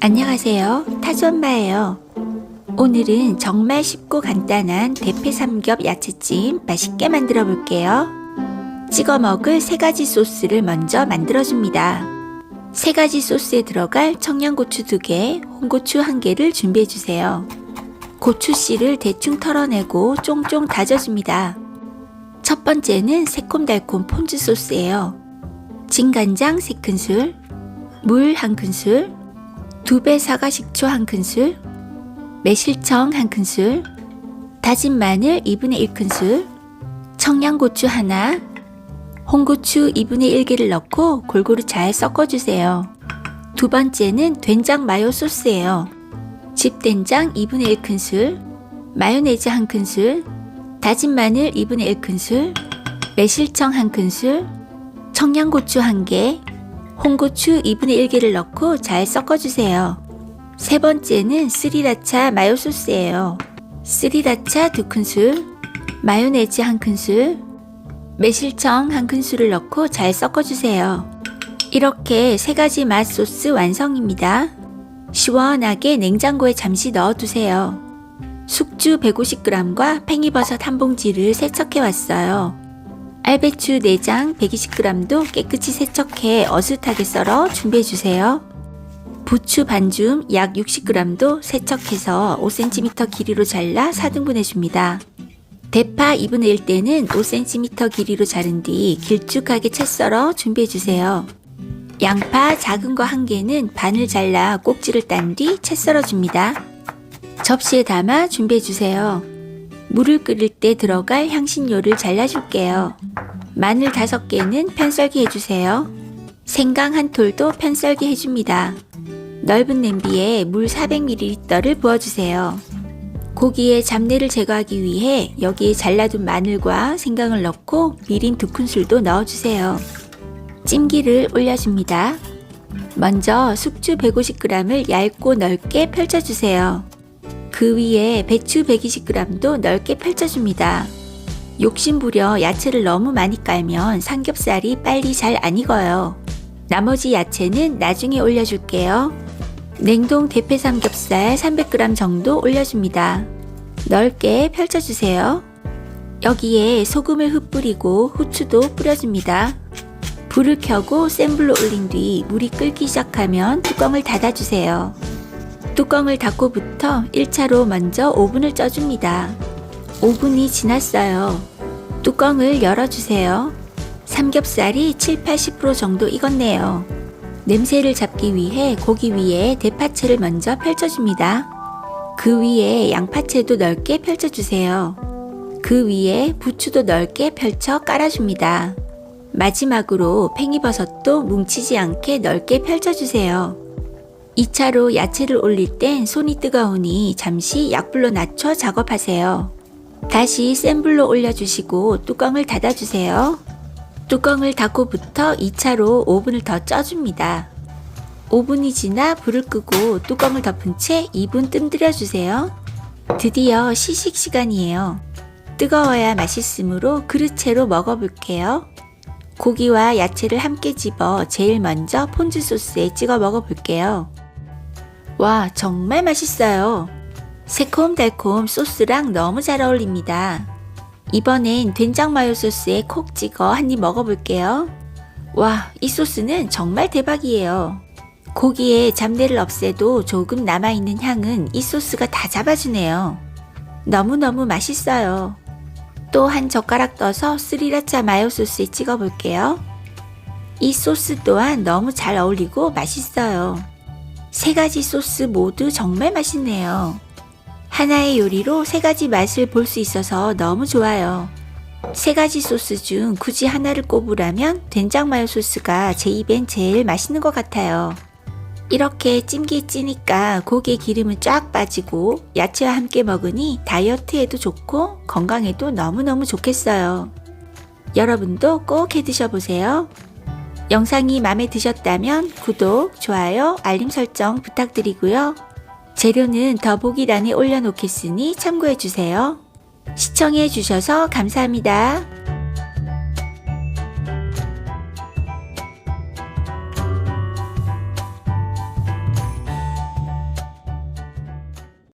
안녕하세요. 타조엄마예요. 오늘은 정말 쉽고 간단한 대패 삼겹 야채찜 맛있게 만들어 볼게요. 찍어 먹을 세 가지 소스를 먼저 만들어 줍니다. 세 가지 소스에 들어갈 청양고추 두 개, 홍고추 한 개를 준비해 주세요. 고추 씨를 대충 털어내고 쫑쫑 다져줍니다. 첫 번째는 새콤달콤 폰즈 소스예요. 진간장 3큰술, 물 1큰술, 두배 사과 식초 1큰술, 매실청 1큰술, 다진 마늘 2분의 1 큰술, 청양고추 하나, 홍고추 2분의 1개를 넣고 골고루 잘 섞어주세요. 두 번째는 된장 마요 소스예요. 집 된장 2분의 1 큰술, 마요네즈 1큰술, 다진 마늘 2분의 1 큰술, 매실청 1큰술, 청양고추 1개, 홍고추 2분의 1개를 넣고 잘 섞어주세요. 세 번째는 스리라차 마요 소스예요. 스리라차 2큰술, 마요네즈 1큰술, 매실청 1큰술을 넣고 잘 섞어주세요. 이렇게 세 가지 맛 소스 완성입니다. 시원하게 냉장고에 잠시 넣어두세요. 숙주 150g과 팽이버섯 한 봉지를 세척해 왔어요. 알배추 4장 120g도 깨끗이 세척해 어슷하게 썰어 준비해 주세요. 부추 반줌 약 60g도 세척해서 5cm 길이로 잘라 4등분해 줍니다. 대파 2분의 1대는 5cm 길이로 자른 뒤 길쭉하게 채 썰어 준비해 주세요. 양파 작은 거 한 개는 반을 잘라 꼭지를 딴 뒤 채 썰어 줍니다. 접시에 담아 준비해 주세요. 물을 끓일 때 들어갈 향신료를 잘라줄게요. 마늘 5개는 편썰기 해주세요. 생강 한 톨도 편썰기 해줍니다. 넓은 냄비에 물 400ml를 부어주세요. 고기의 잡내를 제거하기 위해 여기에 잘라둔 마늘과 생강을 넣고 미린 2큰술도 넣어주세요. 찜기를 올려줍니다. 먼저 숙주 150g을 얇고 넓게 펼쳐주세요. 그 위에 배추 120g도 넓게 펼쳐줍니다. 욕심부려 야채를 너무 많이 깔면 삼겹살이 빨리 잘 안 익어요. 나머지 야채는 나중에 올려줄게요. 냉동 대패 삼겹살 300g 정도 올려줍니다. 넓게 펼쳐주세요. 여기에 소금을 흩뿌리고 후추도 뿌려줍니다. 불을 켜고 센 불로 올린 뒤 물이 끓기 시작하면 뚜껑을 닫아주세요. 뚜껑을 닫고부터 1차로 먼저 오븐을 쪄줍니다. 5분이 지났어요. 뚜껑을 열어주세요. 삼겹살이 7, 80% 정도 익었네요. 냄새를 잡기 위해 고기 위에 대파채를 먼저 펼쳐줍니다. 그 위에 양파채도 넓게 펼쳐주세요. 그 위에 부추도 넓게 펼쳐 깔아줍니다. 마지막으로 팽이버섯도 뭉치지 않게 넓게 펼쳐주세요. 2차로 야채를 올릴 땐 손이 뜨거우니 잠시 약불로 낮춰 작업하세요. 다시 센 불로 올려주시고 뚜껑을 닫아주세요. 뚜껑을 닫고부터 2차로 오븐을 더 쪄줍니다. 5분이 지나 불을 끄고 뚜껑을 덮은 채 2분 뜸들여 주세요. 드디어 시식 시간이에요. 뜨거워야 맛있으므로 그릇채로 먹어볼게요. 고기와 야채를 함께 집어 제일 먼저 폰즈 소스에 찍어 먹어볼게요. 와, 정말 맛있어요. 새콤달콤 소스랑 너무 잘 어울립니다. 이번엔 된장 마요 소스에 콕 찍어 한 입 먹어볼게요. 와, 이 소스는 정말 대박이에요. 고기에 잡내를 없애도 조금 남아있는 향은 이 소스가 다 잡아주네요. 너무너무 맛있어요. 또 한 젓가락 떠서 스리라차 마요 소스에 찍어 볼게요. 이 소스 또한 너무 잘 어울리고 맛있어요. 세 가지 소스 모두 정말 맛있네요. 하나의 요리로 세 가지 맛을 볼 수 있어서 너무 좋아요. 세 가지 소스 중 굳이 하나를 꼽으라면 된장 마요 소스가 제 입엔 제일 맛있는 것 같아요. 이렇게 찜기에 찌니까 고기의 기름은 쫙 빠지고 야채와 함께 먹으니 다이어트에도 좋고 건강에도 너무너무 좋겠어요. 여러분도 꼭 해 드셔보세요. 영상이 마음에 드셨다면 구독, 좋아요, 알림 설정 부탁드리고요. 재료는 더보기란에 올려놓겠으니 참고해주세요. 시청해주셔서 감사합니다.